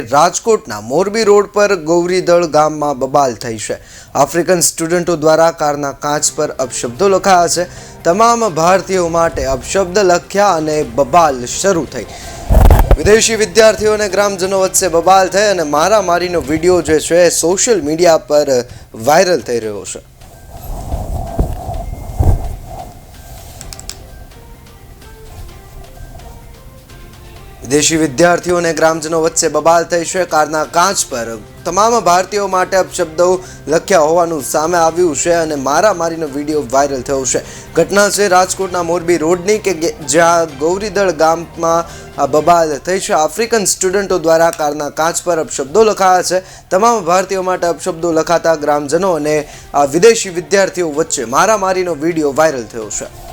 રાજકોટના મોરબી રોડ પર ગૌરીદળ ગામમાં બબાલ થઈ છે. આફ્રિકન સ્ટુડન્ટો દ્વારા કારના કાચ પર અપશબ્દો લખાયા છે. તમામ ભારતીયો માટે અપશબ્દ લખ્યા અને બબાલ શરૂ થઈ. વિદેશી વિદ્યાર્થીઓ અને ગ્રામજનો વચ્ચે બબાલ થઈ અને મારામારીનો વીડિયો જે છે સોશિયલ મીડિયા પર વાયરલ થઈ રહ્યો છે. વિદેશી વિદ્યાર્થીઓ અને ગ્રામજનો વચ્ચે બબાલ થઈ છે. કારના કાચ પર તમામ ભારતીયો માટે અપશબ્દો લખ્યા હોવાનું સામે આવ્યું છે અને મારામારીનો વીડિયો વાયરલ થયો છે. ઘટના છે રાજકોટના મોરબી રોડની કે જ્યાં ગૌરીદળ ગામમાં આ બબાલ થઈ છે. આફ્રિકન સ્ટુડન્ટો દ્વારા કારના કાચ પર અપશબ્દો લખાયા છે. તમામ ભારતીયો માટે અપશબ્દો લખાતા ગ્રામજનો અને વિદેશી વિદ્યાર્થીઓ વચ્ચે મારામારીનો વીડિયો વાયરલ થયો છે.